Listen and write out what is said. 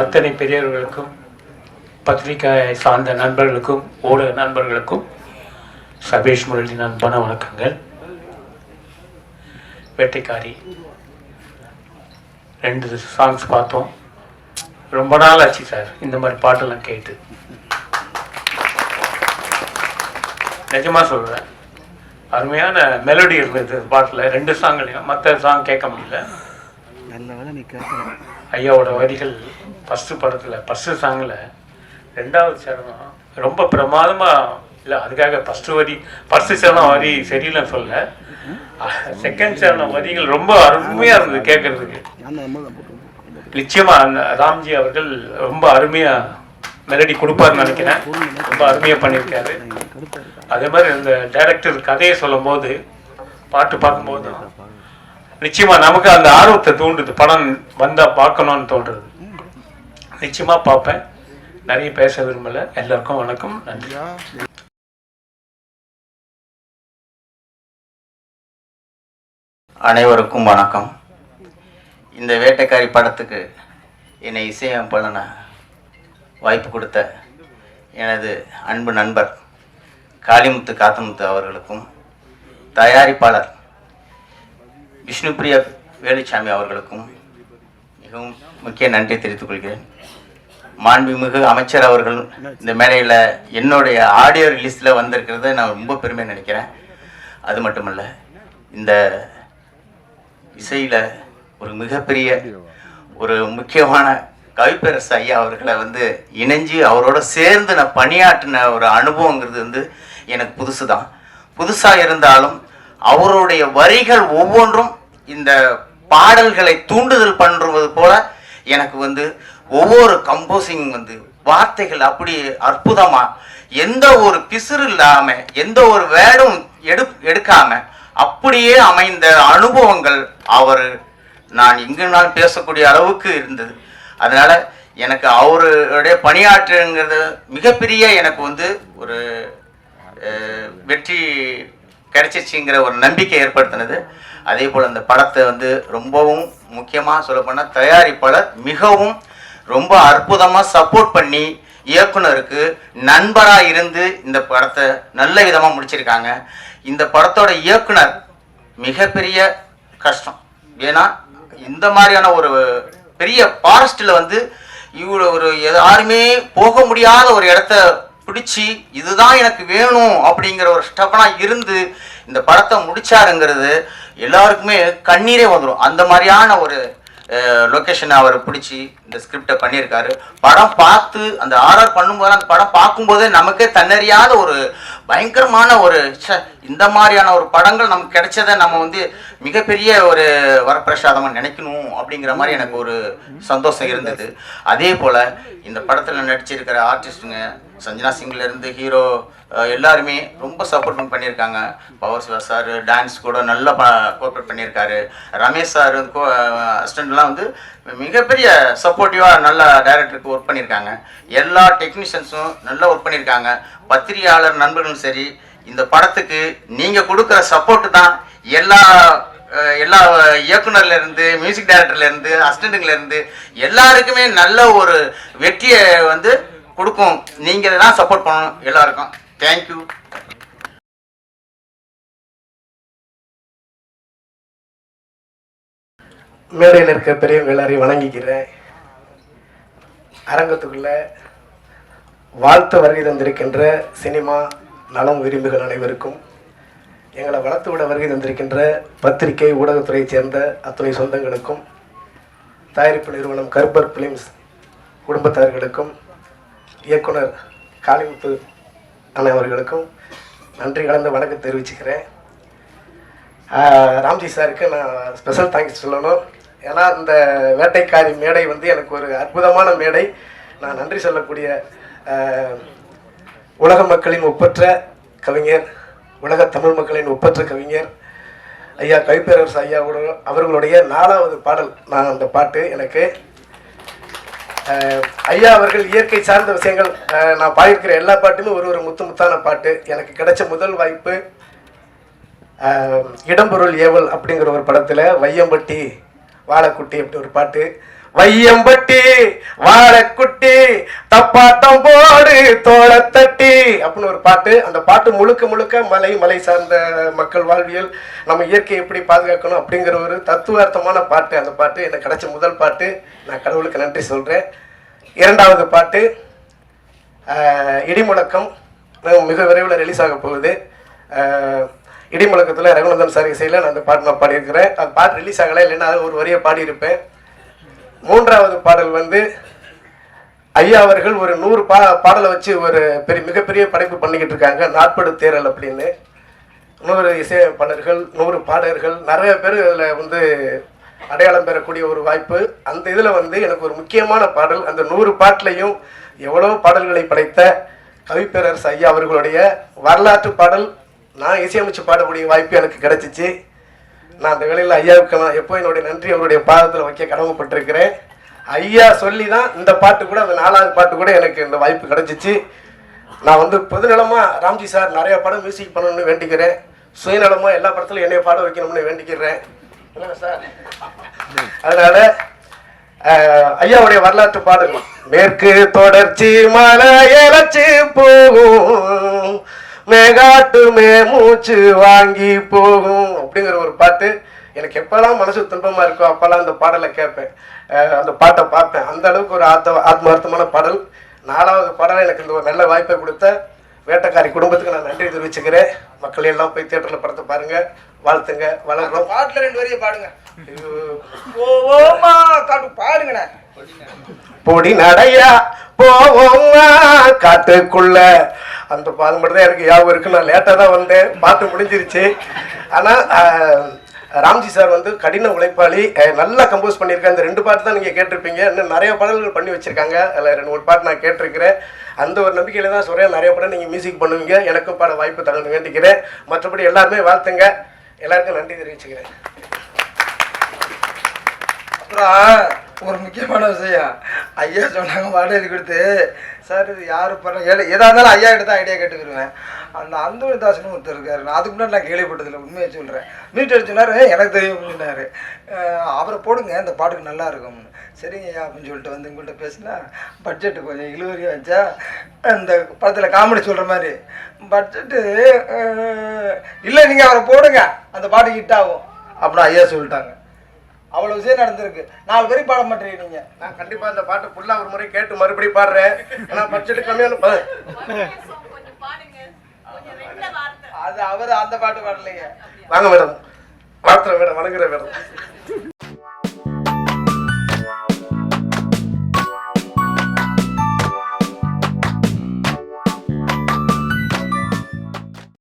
அத்தனை பெரியவர்களுக்கும் பத்திரிகை சார்ந்த நண்பர்களுக்கும் ஊடக நண்பர்களுக்கும் சபேஷ் முரளியின் அன்பான வணக்கங்கள். வேட்டைக்காரி ரெண்டு சாங்ஸ் பார்த்தோம். ரொம்ப நாள் ஆச்சு சார் இந்த மாதிரி பாட்டெல்லாம் கேட்டு. நிஜமா சொல்கிறேன் அருமையான மெலடி இருந்தது பாட்டில் ரெண்டு சாங்லையும் மற்ற சாங் கேட்க முடியல. ஐயாவோட வரிகள் ஃபஸ்ட்டு படத்தில் ஃபஸ்ட்டு சாங்கில் ரெண்டாவது சரணம் ரொம்ப பிரமாதமாக இல்லை அதுக்காக ஃபஸ்ட்டு வரி ஃபஸ்ட்டு சரணம் வரி சரியில்லைன்னு சொல்ல செகண்ட் சரணம் வரிகள் ரொம்ப அருமையாக இருந்தது கேட்குறதுக்கு நிச்சயமாக அந்த ராம்ஜி அவர்கள் ரொம்ப அருமையாக மெலடி கொடுப்பாருன்னு நினைக்கிறேன். ரொம்ப அருமையாக பண்ணியிருக்காரு. அதே மாதிரி இந்த டைரக்டர் கதையை சொல்லும் போது பாட்டு பார்க்கும்போது நிச்சயமாக நமக்கு அந்த ஆர்வத்தை தூண்டுது. படம் வந்தால் பார்க்கணும்னு தோன்றுறது. நிச்சயமா பார்ப்பேன். நிறைய பேச விரும்பல. எல்லாருக்கும் வணக்கம். நன்றி. அனைவருக்கும் வணக்கம். இந்த வேட்டைக்காரி படத்துக்கு என்னை இசையமைப்பாளன வாய்ப்பு கொடுத்த எனது அன்பு நண்பர் காளிமுத்து காத்தமுத்து அவர்களுக்கும் தயாரிப்பாளர் விஷ்ணுபிரியா வேலுச்சாமி அவர்களுக்கும் மிகவும் முக்கிய நன்றி தெரிவித்துக் கொள்கிறேன். மாண்புமிகு அமைச்சர் அவர்கள் இந்த மேடையில் என்னுடைய ஆடியோ ரிலீஸில் வந்திருக்கிறத நான் ரொம்ப பெருமை நினைக்கிறேன். அது மட்டுமல்ல இந்த இசையில் ஒரு மிகப்பெரிய ஒரு முக்கியமான கவிப்பரசு ஐயா அவர்களை வந்து இணைஞ்சு அவரோட சேர்ந்து நான் பணியாற்றின ஒரு அனுபவங்கிறது வந்து எனக்கு புதுசு தான் புதுசாக இருந்தாலும் அவருடைய வரிகள் ஒவ்வொன்றும் இந்த பாடல்களை தூண்டுதல் பண்ணுறது போல எனக்கு வந்து ஒவ்வொரு கம்போசிங் வந்து வார்த்தைகள் அப்படி அற்புதமா எந்த ஒரு பிசுறு இல்லாம எந்த ஒரு வேடும் எடு எடுக்காம அப்படியே அமைந்த அனுபவங்கள் அவர் நான் எங்குனாலும் பேசக்கூடிய அளவுக்கு இருந்தது. அதனால எனக்கு அவருடைய பணியாற்றுங்கிறது மிகப்பெரிய எனக்கு வந்து ஒரு வெற்றி கிடைச்சிச்சுங்கிற ஒரு நம்பிக்கை ஏற்படுத்தினது. அதே போல் அந்த படத்தை வந்து ரொம்பவும் முக்கியமாக சொல்லப்போனால் தயாரிப்பாளர் மிகவும் ரொம்ப அற்புதமாக சப்போர்ட் பண்ணி இயக்குனருக்கு நண்பராக இருந்து இந்த படத்தை நல்ல விதமாக முடிச்சிருக்காங்க. இந்த படத்தோட இயக்குனர் மிகப்பெரிய கஷ்டம். ஏன்னா இந்த மாதிரியான ஒரு பெரிய ஃபாரஸ்ட்டில் வந்து இவ்வளோ ஒரு யாருமே போக முடியாத ஒரு இடத்த பிடிச்சி இதுதான் எனக்கு வேணும் அப்படிங்கிற ஒரு ஸ்டெப்பனாக இருந்து இந்த படத்தை முடிச்சாருங்கிறது எல்லாருக்குமே கண்ணீரே வந்துடும் அந்த மாதிரியான ஒரு லொக்கேஷனை அவர் பிடிச்சி இந்த ஸ்கிரிப்டை பண்ணியிருக்காரு. படம் பார்த்து அந்த ஆர்ஆர் பண்ணும்போது அந்த படம் பார்க்கும்போதே நமக்கே தன்னறியாத ஒரு பயங்கரமான ஒரு இந்த மாதிரியான ஒரு படங்கள் நமக்கு கிடைச்சதை நம்ம வந்து மிகப்பெரிய ஒரு வரப்பிரசாதமாக நினைக்கணும் அப்படிங்கிற மாதிரி எனக்கு ஒரு சந்தோஷம் இருந்தது. அதே போல் இந்த படத்தில் நடிச்சிருக்கிற ஆர்டிஸ்ட்டுங்க சஞ்சனா சிங்லேருந்து ஹீரோ எல்லாருமே ரொம்ப சப்போர்ட் பண்ணியிருக்காங்க. பவர் சிவா சார் டான்ஸ் கூட நல்லா கோஆப்ரேட் பண்ணியிருக்காரு. ரமேஷ் சார் அசிஸ்டண்ட்லாம் வந்து மிகப்பெரிய சப்போர்ட்டிவாக நல்லா டைரக்டருக்கு ஒர்க் பண்ணியிருக்காங்க. எல்லா டெக்னீஷியன்ஸும் நல்லா ஒர்க் பண்ணியிருக்காங்க. பத்திரிகையாளர் நண்பர்களும் சரி இந்த படத்துக்கு நீங்கள் கொடுக்குற சப்போர்ட்டு தான் எல்லா எல்லா இயக்குனர்லேருந்து மியூசிக் டைரக்டர்லேருந்து இருந்து எல்லாருக்குமே நல்ல ஒரு வெற்றியை வந்து கொடுக்கும். நீங்கள் தான் சப்போர்ட் பண்ணணும் எல்லாருக்கும். தேங்க்யூ மேடையில் இருக்க பெரியவங்க எல்லாரையும் வணங்கிக்கிறேன். அரங்கத்துக்குள்ள வாழ்த்து வருகை தந்திருக்கின்ற சினிமா நலம் விரும்புகள் அனைவருக்கும் எங்களை வளர்த்து விட வருகை தந்திருக்கின்ற பத்திரிகை ஊடகத்துறையைச் சேர்ந்த அத்துணை சொந்தங்களுக்கும் தயாரிப்பு நிறுவனம் கர்பர் பிலிம்ஸ் குடும்பத்தார்களுக்கும் இயக்குனர் காளிமுத்து அண்ணன் அவர்களுக்கும் நன்றி கலந்த வணக்கம் தெரிவிச்சுக்கிறேன். ராம்ஜி சாருக்கு நான் ஸ்பெஷல் தேங்க்ஸ் சொல்லணும். ஏன்னா இந்த வேட்டைக்காரி மேடை வந்து எனக்கு ஒரு அற்புதமான மேடை. நான் நன்றி சொல்லக்கூடிய உலக மக்களின் ஒப்பற்ற கவிஞர் உலக தமிழ் மக்களின் ஒப்பற்ற கவிஞர் ஐயா கவிப்பேரரசு ஐயாவோட அவர்களுடைய நாலாவது பாடல் நான் அந்த பாட்டு எனக்கு. ஐயா அவர்கள் இயற்கை சார்ந்த விஷயங்கள் நான் பாடியிருக்கிற எல்லா பாட்டுமே ஒரு ஒரு முத்து முத்தான பாட்டு. எனக்கு கிடைச்ச முதல் வாய்ப்பு இடம்பொருள் ஏவல் அப்படிங்கிற ஒரு படத்தில் வையம்பட்டி வாழைக்குட்டி அப்படி ஒரு பாட்டு. வையம்பட்டி வாழைக்குட்டி தப்பாட்டம் போ தோளத்தட்டி அப்படின்னு ஒரு பாட்டு. அந்த பாட்டு முழுக்க முழுக்க மலை மலை சார்ந்த மக்கள் வாழ்வியல் நம்ம இயற்கையை எப்படி பாதுகாக்கணும் அப்படிங்கிற ஒரு தத்துவார்த்தமான பாட்டு. அந்த பாட்டு எனக்கு கிடைச்ச முதல் பாட்டு. நான் கடவுளுக்கு நன்றி சொல்கிறேன் இரண்டாவது பாட்டு இடிமுழக்கம். மிக விரைவில் ரிலீஸ் ஆக போகுது. இடிமுழக்கத்தில் ரகுநந்தன் சார் இசையில் நான் அந்த பாட்டு நான் பாடியிருக்கிறேன். அந்த பாட்டு ரிலீஸ் ஆகலை இல்லைன்னா அது ஒரு வரியை பாடியிருப்பேன். மூன்றாவது பாடல் வந்து ஐயா அவர்கள் ஒரு நூறு பா பாடலை வச்சு ஒரு பெரிய மிகப்பெரிய படைப்பு பண்ணிக்கிட்டு இருக்காங்க. நாட்படு தேரல் அப்படின்னு. நூறு இசையமைப்பாளர்கள் நூறு பாடகர்கள் நிறைய பேர் இதில் வந்து அடையாளம் பெறக்கூடிய ஒரு வாய்ப்பு. அந்த இதில் வந்து எனக்கு ஒரு முக்கியமான பாடல் அந்த நூறு பாட்டிலையும் எவ்வளோ பாடல்களை படைத்த கவிப்பேரரசு ஐயா அவர்களுடைய வரலாற்று பாடல் நான் இசையமைச்சு பாடக்கூடிய வாய்ப்பு எனக்கு கிடைச்சிச்சு. நான் அந்த வேளையில் ஐயாவுக்கு நான் எப்போ என்னுடைய நன்றி அவருடைய பாதத்தில் வைக்க கடமைப்பட்டிருக்கிறேன். ஐயா சொல்லி தான் இந்த பாட்டு கூட அந்த நாலாவது பாட்டு கூட எனக்கு இந்த வாய்ப்பு கிடைச்சிச்சு. நான் வந்து பொதுநலமாக ராம்ஜி சார் நிறையா படம் மியூசிக் பண்ணணும்னு வேண்டிக்கிறேன். சுயநலமாக எல்லா படத்துலையும் என்னைய பாட வைக்கணும்னு வேண்டிக்கிறேன். சார்? அதனால் ஐயாவுடைய வரலாற்று பாடல் மேற்கு தொடர்ச்சி மலை இழைச்சி போகும். மேகாட்டு மே மூச்சு வாங்கி போகும் அப்படிங்கிற ஒரு பாட்டு. எனக்கு எப்பெல்லாம் மனசு துன்பமா இருக்கோ அப்பெல்லாம் அந்த பாடலை கேட்பேன். அந்த பாட்டை பார்ப்பேன். அந்த அளவுக்கு ஒரு ஆத்த ஆத்மார்த்தமான பாடல். நாலாவது பாடலை எனக்கு இந்த ஒரு நல்ல வாய்ப்பை கொடுத்த வேட்டக்காரி குடும்பத்துக்கு நான் நன்றி தெரிவிச்சுக்கிறேன். மக்கள் எல்லாம் போய் தியேட்டர்ல படத்தை பாருங்க. வாழ்த்துங்க வளர்றோம். பாட்டுல ரெண்டு வரியை பாடுங்க. இது ஓமா காட்டு பாடுங்கண்ணே. பொடி நடையா? போவோமா? காட்டுக்குள்ள அந்த பாதம் மட்டும் தான் எனக்கு ஞாபகம் இருக்கு. நான் லேட்டாக தான் வந்தேன். பாட்டு முடிஞ்சிருச்சு. ஆனால் ராம்ஜி சார் வந்து கடின உழைப்பாளி. நல்லா கம்போஸ் பண்ணியிருக்காங்க இந்த ரெண்டு பாட்டு தான் நீங்கள் கேட்டிருப்பீங்க. இன்னும் நிறைய பாடல்கள் பண்ணி வச்சிருக்காங்க. அதில் ரெண்டு மூணு பாட்டு நான் கேட்டிருக்கிறேன். அந்த ஒரு நம்பிக்கையில தான் சொல்கிறேன் நிறைய படம் நீங்கள் மியூசிக் பண்ணுவீங்க. எனக்கும் பாட வாய்ப்பு தரணும்னு வேண்டிக்கிறேன். மற்றபடி எல்லாருமே வாழ்த்துங்க. எல்லாருக்கும் நன்றி தெரிவிச்சுக்கிறேன். அப்புறம் ஒரு முக்கியமான விஷயம். ஐயா சொன்னாங்க வாடகை கொடுத்து. சார் இது யார் பண்ண? எதாக இருந்தாலும் ஐயா கிட்ட தான் ஐடியா கேட்டுக்கிருவேன். அந்த அந்தோணி தாசன் ஒருத்தர் இருக்காரு. நான் அதுக்கு முன்னாடி நான் கேள்விப்பட்டதில்லை உண்மையை சொல்கிறேன் மீட் அடிச்சுனாரு எனக்கு தெரியும் அப்படின்னாரு. அவரை போடுங்க இந்த பாட்டுக்கு நல்லா இருக்கும். சரிங்க ஐயா அப்படின்னு சொல்லிட்டு வந்து உங்கள்கிட்ட பேசினா பட்ஜெட்டு கொஞ்சம் இழுவரியாக வச்சா அந்த படத்தில் காமெடி சொல்கிற மாதிரி. பட்ஜெட்டு இல்லை நீங்கள் அவரை போடுங்க. அந்த பாட்டு ஹிட் ஆகும் அப்படின்னு ஐயா சொல்லிட்டாங்க. அவ்வளோ விஷயம் நடந்திருக்கு. நாலு பேருக்கு பாட மாட்டேறீங்க நீங்க. நான் கண்டிப்பா இந்த பாட்டு ஃபுல்லா ஒரு முறை கேட்டு மறுபடியும் பாடுறேன். ஆனா பட்ஜெட் கம்மியான பா- கொஞ்சம் பாடுங்க கொஞ்சம் ரெண்டு வார்த்தை அது அவர் அந்த பாட்டு பாடலைங்க வாங்க மேடம் வாழ்த்துறேன் மேடம் வணங்குறேன் மேடம்